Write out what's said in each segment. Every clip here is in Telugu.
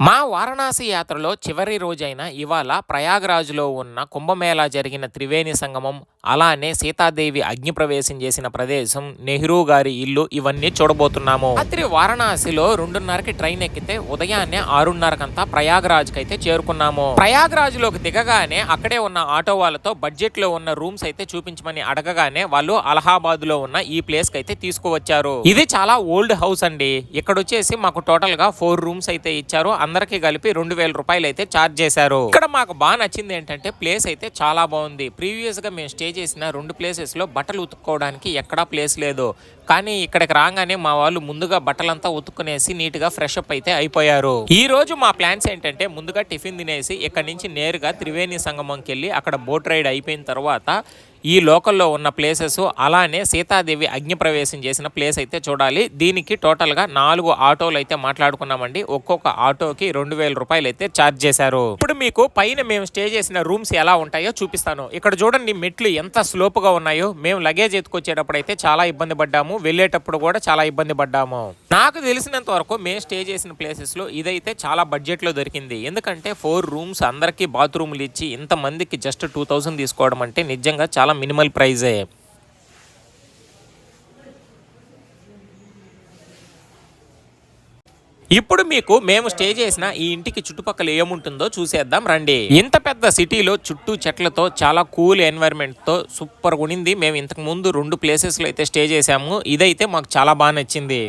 మా వారణాసి యాత్రలో చివరి రోజైన ఇవాళ ప్రయాగరాజులో ఉన్న కుంభమేళా జరిగిన త్రివేణి సంగమం అలానే సీతాదేవి అగ్ని ప్రవేశం చేసిన ప్రదేశం నెహ్రూ గారి ఇల్లు ఇవన్నీ చూడబోతున్నాము. రాత్రి వారణాసిలో రెండున్నరకి ట్రైన్ ఎక్కితే ఉదయాన్నే ఆరున్నరకంతా ప్రయాగరాజ్ అయితే చేరుకున్నాము. ప్రయాగరాజ్లోకి దిగగానే అక్కడే ఉన్న ఆటో వాళ్ళతో బడ్జెట్లో ఉన్న రూమ్స్ అయితే చూపించమని అడగగానే వాళ్ళు అలహాబాద్లో ఉన్న ఈ ప్లేస్కి అయితే తీసుకువచ్చారు. ఇది చాలా ఓల్డ్ హౌస్ అండి. ఇక్కడ వచ్చేసి మాకు టోటల్గా ఫోర్ రూమ్స్ అయితే ఇచ్చారు. అందరికి కలిపి రెండు వేల రూపాయలు అయితే ఛార్జ్ చేశారు. ఇక్కడ మాకు బాగా నచ్చింది ఏంటంటే ప్లేస్ అయితే చాలా బాగుంది. ప్రీవియస్గా మేము స్టే చేసిన రెండు ప్లేసెస్లో బట్టలు ఉతుక్కోవడానికి ఎక్కడా ప్లేస్ లేదు. కానీ ఇక్కడికి రాగానే మా వాళ్ళు ముందుగా బట్టలంతా ఉతుక్కునేసి నీట్గా ఫ్రెష్ అప్ అయితే అయిపోయారు. ఈ రోజు మా ప్లాన్స్ ఏంటంటే ముందుగా టిఫిన్ తినేసి ఇక్కడ నుంచి నేరుగా త్రివేణి సంగమంకి వెళ్ళి అక్కడ బోట్ రైడ్ అయిపోయిన తర్వాత ఈ లోకల్లో ఉన్న ప్లేసెస్ అలానే సీతాదేవి అగ్నిప్రవేశం చేసిన ప్లేస్ అయితే చూడాలి. దీనికి టోటల్గా నాలుగు ఆటోలు అయితే మాట్లాడుకున్నామండి. ఒక్కొక్క ఆటోకి రెండు వేల రూపాయలు అయితే ఛార్జ్ చేశారు. ఇప్పుడు మీకు పైన మేము స్టే చేసిన రూమ్స్ ఎలా ఉంటాయో చూపిస్తాను. ఇక్కడ చూడండి మెట్లు ఎంత స్లోపుగా ఉన్నాయో. మేము లగేజ్ ఎత్తుకొచ్చేటప్పుడు అయితే చాలా ఇబ్బంది పడ్డాము. వెళ్ళేటప్పుడు కూడా చాలా ఇబ్బంది పడ్డాము. నాకు తెలిసినంత వరకు మేము స్టే చేసిన ప్లేసెస్లో ఇదైతే చాలా బడ్జెట్లో దొరికింది. ఎందుకంటే ఫోర్ రూమ్స్ అందరికీ బాత్రూమ్లు ఇచ్చి ఇంత మందికి జస్ట్ టూ థౌసండ్ తీసుకోవడం అంటే నిజంగా చాలా మినిమల్ ప్రైజే. ఇప్పుడు మీకు మేము స్టే చేసిన ఈ ఇంటికి చుట్టుపక్కల ఏముంటుందో చూసేద్దాం రండి. ఇంత పెద్ద సిటీలో చుట్టూ చెట్లతో చాలా కూల్ ఎన్వైరన్మెంట్తో సూపర్ ఉనింది మేము ఇంతకు ముందు రెండు ప్లేసెస్లో అయితే స్టే చేసాము ఇదైతే మాకు చాలా బాగా నచ్చింది.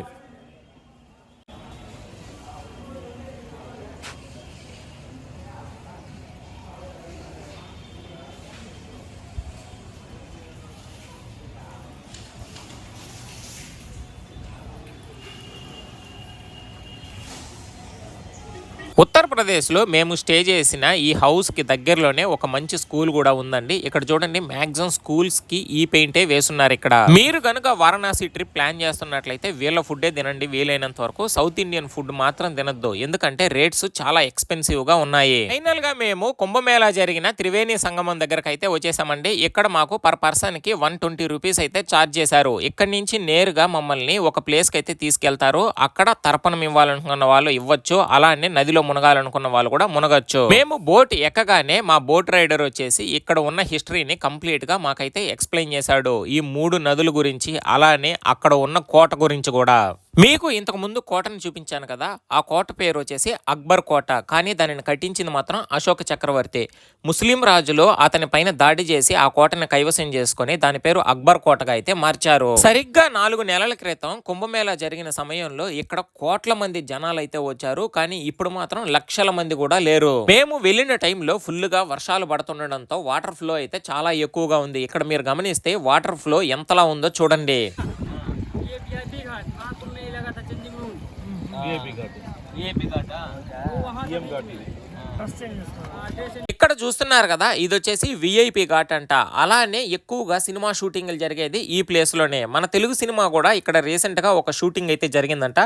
ఆంధ్రప్రదేశ్లో మేము స్టే చేసిన ఈ హౌస్కి దగ్గరలోనే ఒక మంచి స్కూల్ కూడా ఉందండి. ఇక్కడ చూడండి మ్యాక్సిమం స్కూల్స్కి ఈ పెయింటే వేస్తున్నారు ఇక్కడ. మీరు కనుక వారణాసి ట్రిప్ ప్లాన్ చేస్తున్నట్లయితే వీళ్ళ ఫుడ్డే తినండి వీలైనంత వరకు. సౌత్ ఇండియన్ ఫుడ్ మాత్రం తినద్దు. ఎందుకంటే రేట్స్ చాలా ఎక్స్పెన్సివ్గా ఉన్నాయి. ఫైనల్గా మేము కుంభమేళా జరిగిన త్రివేణి సంగమం దగ్గరకు అయితే వచ్చేసామండి. ఇక్కడ మాకు పర్ పర్సన్కి వన్ ట్వంటీ రూపీస్ అయితే ఛార్జ్ చేశారు. ఇక్కడ నుంచి నేరుగా మమ్మల్ని ఒక ప్లేస్కి అయితే తీసుకెళ్తారు. అక్కడ తర్పణం ఇవ్వాలనుకున్న వాళ్ళు ఇవ్వచ్చు. అలానే నదిలో మునగాలను మునగాలనుకున్న వాళ్ళు కూడా మునగచ్చు. మేము బోట్ ఎక్కగానే మా బోట్ రైడర్ వచ్చేసి ఇక్కడ ఉన్న హిస్టరీని కంప్లీట్గా మాకైతే ఎక్స్ప్లెయిన్ చేశాడు. ఈ మూడు నదుల గురించి అలానే అక్కడ ఉన్న కోట గురించి కూడా. మీకు ఇంతకు ముందు కోటను చూపించాను కదా ఆ కోట పేరు వచ్చేసి అక్బర్ కోట. కానీ దానిని కట్టించింది మాత్రం అశోక చక్రవర్తి. ముస్లిం రాజులు అతని పైన దాడి చేసి ఆ కోటను కైవసం చేసుకుని దాని పేరు అక్బర్ కోటగా అయితే మార్చారు. సరిగ్గా నాలుగు నెలల క్రితం కుంభమేళా జరిగిన సమయంలో ఇక్కడ కోట్ల మంది జనాలు అయితే వచ్చారు. కానీ ఇప్పుడు మాత్రం లక్షల మంది కూడా లేరు. మేము వెళ్ళిన టైంలో ఫుల్గా వర్షాలు పడుతుండడంతో వాటర్ ఫ్లో అయితే చాలా ఎక్కువగా ఉంది. ఇక్కడ మీరు గమనిస్తే వాటర్ ఫ్లో ఎంతలా ఉందో చూడండి. वीआईपी घाट वहाँ तुमने ये लगा था चेंजिंग ये वीआईपी घाट। वीआईपी वहाँ घाट ही। ఇక్కడ చూస్తున్నారు కదా ఇది వచ్చేసి విఐపి ఘాట్ అంట. అలానే ఎక్కువగా సినిమా షూటింగ్లు జరిగేది ఈ ప్లేస్లోనే. మన తెలుగు సినిమా కూడా ఇక్కడ రీసెంట్గా ఒక షూటింగ్ అయితే జరిగిందంట.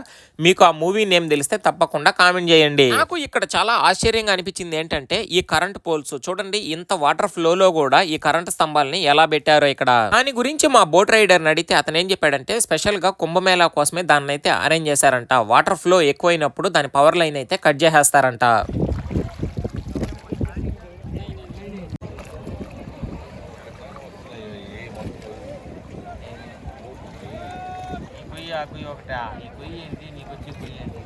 మీకు ఆ మూవీ నేమ్ తెలిస్తే తప్పకుండా కామెంట్ చేయండి. నాకు ఇక్కడ చాలా ఆశ్చర్యంగా అనిపించింది ఏంటంటే ఈ కరెంట్ పోల్స్. చూడండి ఇంత వాటర్ ఫ్లో లో కూడా ఈ కరెంట్ స్తంభాలని ఎలా పెట్టారో ఇక్కడ. దాని గురించి మా బోట్ రైడర్ అడిగితే అతను ఏం చెప్పాడంటే స్పెషల్గా కుంభమేళా కోసమే దాన్ని అయితే అరేంజ్ చేశారంట. వాటర్ ఫ్లో ఎక్కువైనప్పుడు దాని పవర్ లైన్ అయితే కట్ చేసేస్తారంట. ఈ కొయ్యి ఆ కొయ్యి ఒకట ఈ కొయ్యి ఏంటి నీకు వచ్చే కొయ్యి ఏంటి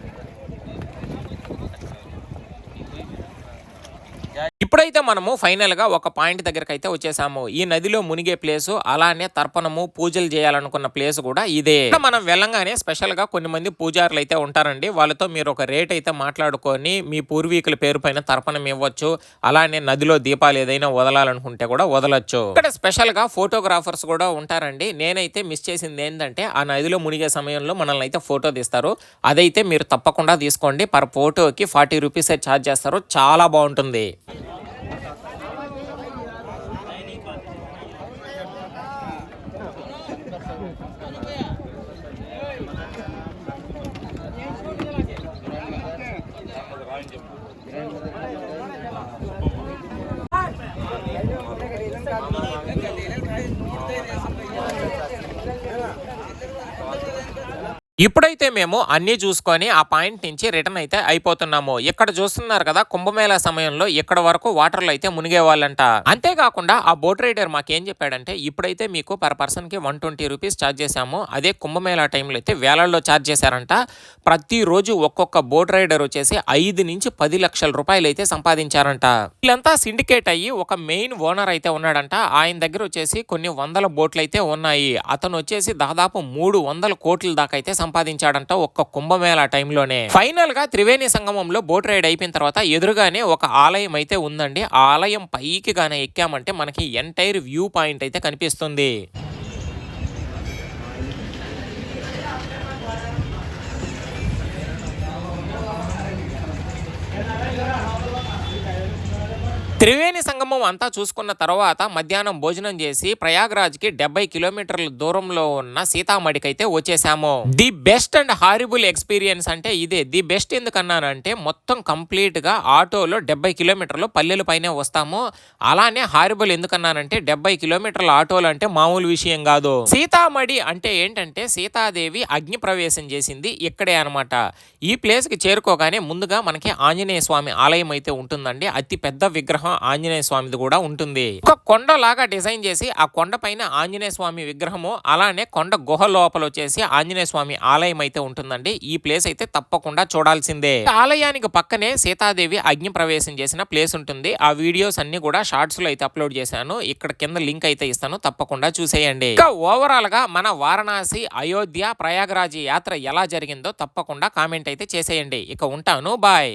ఈ కొయ్యి ఇప్పుడైతే మనము ఫైనల్గా ఒక పాయింట్ దగ్గరకు అయితే వచ్చేసాము. ఈ నదిలో మునిగే ప్లేసు అలానే తర్పణము పూజలు చేయాలనుకున్న ప్లేస్ కూడా ఇదే. మనం వెళ్ళంగానే స్పెషల్గా కొన్ని మంది పూజారులు అయితే ఉంటారండి. వాళ్ళతో మీరు ఒక రేట్ అయితే మాట్లాడుకొని మీ పూర్వీకుల పేరు పైన తర్పణం ఇవ్వచ్చు అలానే నదిలో దీపాలు ఏదైనా వదలాలనుకుంటే కూడా వదలొచ్చు. ఇక్కడ స్పెషల్గా ఫోటోగ్రాఫర్స్ కూడా ఉంటారండి. నేనైతే మిస్ చేసింది ఏంటంటే ఆ నదిలో మునిగే సమయంలో మనల్ని అయితే ఫోటో తీస్తారు. అదైతే మీరు తప్పకుండా తీసుకోండి. పర్ ఫోటోకి ఫార్టీ రూపీస్ ఛార్జ్ చేస్తారు. చాలా బాగుంటుంది. Let's go, look at ఇప్పుడైతే మేము అన్నీ చూసుకొని ఆ పాయింట్ నుంచి రిటర్న్ అయితే అయిపోతున్నాము. ఇక్కడ చూస్తున్నారు కదా కుంభమేళా సమయంలో ఇక్కడ వరకు వాటర్లో అయితే మునిగేవాళ్ళంట. అంతేకాకుండా ఆ బోట్ రైడర్ మాకేం చెప్పాడంటే ఇప్పుడైతే మీకు పర్ పర్సన్కి వన్ ట్వంటీ రూపీస్ ఛార్జ్ చేశాము. అదే కుంభమేళా టైంలో అయితే వేలల్లో ఛార్జ్ చేశారంట. ప్రతిరోజు ఒక్కొక్క బోట్ రైడర్ వచ్చేసి ఐదు నుంచి పది లక్షల రూపాయలు అయితే సంపాదించారంట. వీళ్ళంతా సిండికేట్ అయ్యి ఒక మెయిన్ ఓనర్ అయితే ఉన్నాడంట. ఆయన దగ్గర వచ్చేసి కొన్ని వందల బోట్లు అయితే ఉన్నాయి. అతను వచ్చేసి దాదాపు మూడు వందల కోట్ల దాకా అయితే సంపాదించాడంట ఒక్క కుంభమేళ టైంలోనే. ఫైనల్గా త్రివేణి సంగమంలో బోట్ రైడ్ అయిపోయిన తర్వాత ఎదురుగానే ఒక ఆలయం అయితే ఉందండి. ఆ ఆలయం పైకి గానే ఎక్కామంటే మనకి ఎంటైర్ వ్యూ పాయింట్ అయితే కనిపిస్తుంది. సంగమం అంతా చూసుకున్న తర్వాత మధ్యాహ్నం భోజనం చేసి ప్రయాగ్రాజ్కి డెబ్బై కిలోమీటర్ల దూరంలో ఉన్న సీతామడికి అయితే వచ్చేసాము. The best and horrible experience అంటే ఇదే. ది బెస్ట్ ఎందుకన్నానంటే మొత్తం కంప్లీట్గా ఆటోలో డెబ్బై కిలోమీటర్లు పల్లెల పైనే వస్తాము. అలానే హారిబుల్ ఎందుకన్నానంటే డెబ్బై కిలోమీటర్ల ఆటోలు అంటే మామూలు విషయం కాదు. సీతామడి అంటే ఏంటంటే సీతాదేవి అగ్ని ప్రవేశం చేసింది ఇక్కడే అనమాట ఈ ప్లేస్కి చేరుకోగానే ముందుగా మనకి ఆంజనేయ స్వామి ఆలయం అయితే ఉంటుందండి. అతి పెద్ద విగ్రహం ఆంజనేయ స్వామి స్వామిది కూడా ఉంటుంది. ఒక కొండ లాగా డిజైన్ చేసి ఆ కొండ పైన ఆంజనేయ స్వామి విగ్రహము అలానే కొండ గుహ లోపల వచ్చేసి ఆంజనేయ స్వామి ఆలయం అయితే ఉంటుందండి. ఈ ప్లేస్ అయితే తప్పకుండా చూడాల్సిందే. ఆలయానికి పక్కనే సీతాదేవి అగ్ని ప్రవేశం చేసిన ప్లేస్ ఉంటుంది. ఆ వీడియోస్ అన్ని కూడా షార్ట్స్లో అయితే అప్లోడ్ చేశాను. ఇక్కడ కింద లింక్ అయితే ఇస్తాను. తప్పకుండా చూసేయండి. ఇంకా ఓవరాల్గా మన వారణాసి అయోధ్య ప్రయాగరాజ్ యాత్ర ఎలా జరిగిందో తప్పకుండా కామెంట్ అయితే చేసేయండి. ఇక ఉంటాను. బాయ్.